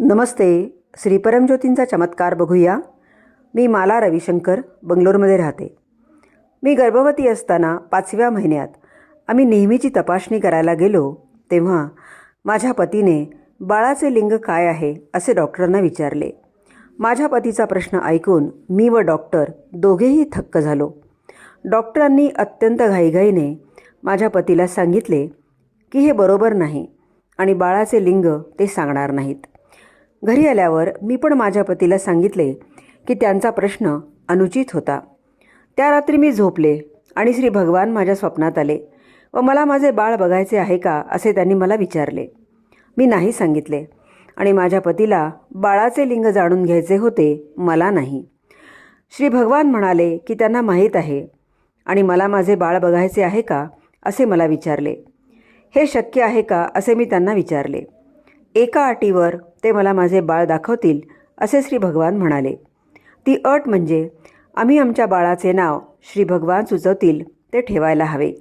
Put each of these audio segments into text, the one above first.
नमस्ते श्री परमज्योतींचा चमत्कार बघूया. मी माला रविशंकर बंगलोरमध्ये राहते. मी गर्भवती असताना पाचव्या महिन्यात आम्ही नेहमीची तपासणी करायला गेलो तेव्हा माझ्या पतीने बाळाचे लिंग काय आहे? असे डॉक्टरांना विचारले. माझ्या पतीचा प्रश्न ऐकून मी व डॉक्टर दोघेही थक्क झालो. डॉक्टरांनी अत्यंत घाईघाईने माझ्या पतीला सांगितले की हे बरोबर नाही आणि बाळाचे लिंग ते सांगणार नाहीत. घरी आल्यावर मी पण माझ्या पतीला सांगितले की त्यांचा प्रश्न अनुचित होता. त्या रात्री मी झोपले आणि श्री भगवान माझ्या स्वप्नात आले व मला माझे बाळ बघायचे आहे का असे त्यांनी मला विचारले. मी नाही सांगितले आणि माझ्या पतीला बाळाचे लिंग जाणून घ्यायचे होते मला नाही. श्री भगवान म्हणाले की त्यांना माहीत आहे आणि मला माझे बाळ बघायचे आहे का असे मला विचारले. हे शक्य आहे का असे मी त्यांना विचारले. एका अटीवर ते मला माझे बाळ दाखवतील असे श्री भगवान म्हणाले. ती अट म्हणजे आम्ही आमच्या बाळाचे नाव श्री भगवान सुचवतील ते ठेवायला हवे.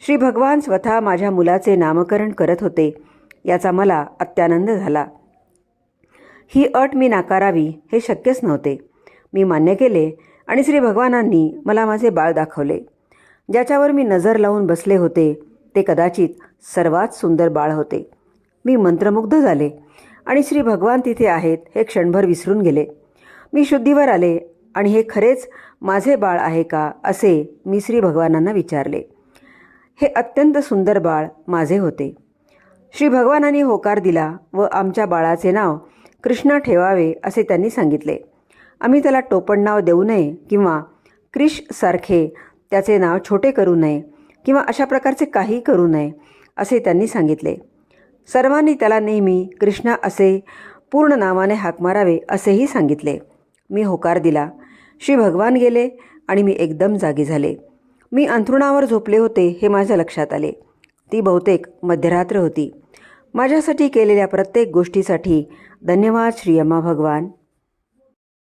श्री भगवान स्वतः माझ्या मुलाचे नामकरण करत होते याचा मला अत्यानंद झाला. ही अट मी नाकारावी हे शक्यच नव्हते. मी मान्य केले आणि श्री भगवानांनी मला माझे बाळ दाखवले. ज्याच्यावर मी नजर लावून बसले होते ते कदाचित सर्वात सुंदर बाळ होते. मी मंत्रमुग्ध झाले. आणि श्री भगवान तिथे आहेत हे क्षणभर विसरून गेले. मी शुद्धीवर आले आणि हे खरेच माझे बाळ आहे का असे मी श्री भगवानांना विचारले. हे अत्यंत सुंदर बाळ माझे होते. श्री भगवानांनी होकार दिला व आमच्या बाळाचे नाव कृष्ण ठेवावे असे त्यांनी सांगितले. आम्ही त्याला टोपण नाव देऊ नये किंवा क्रिशसारखे त्याचे नाव छोटे करू नये किंवा अशा प्रकारचे काही करू नये असे त्यांनी सांगितले. सर्वांनी त्याला नेहमी कृष्णा असे पूर्ण नावाने हाक मारावे असेही सांगितले. मी होकार दिला. श्री भगवान गेले आणि मी एकदम जागी झाले. मी अंथरुणावर झोपले होते हे माझ्या लक्षात आले. ती बहुतेक मध्यरात्र होती. माझ्यासाठी केलेल्या प्रत्येक गोष्टीसाठी धन्यवाद श्री अम्मा भगवान.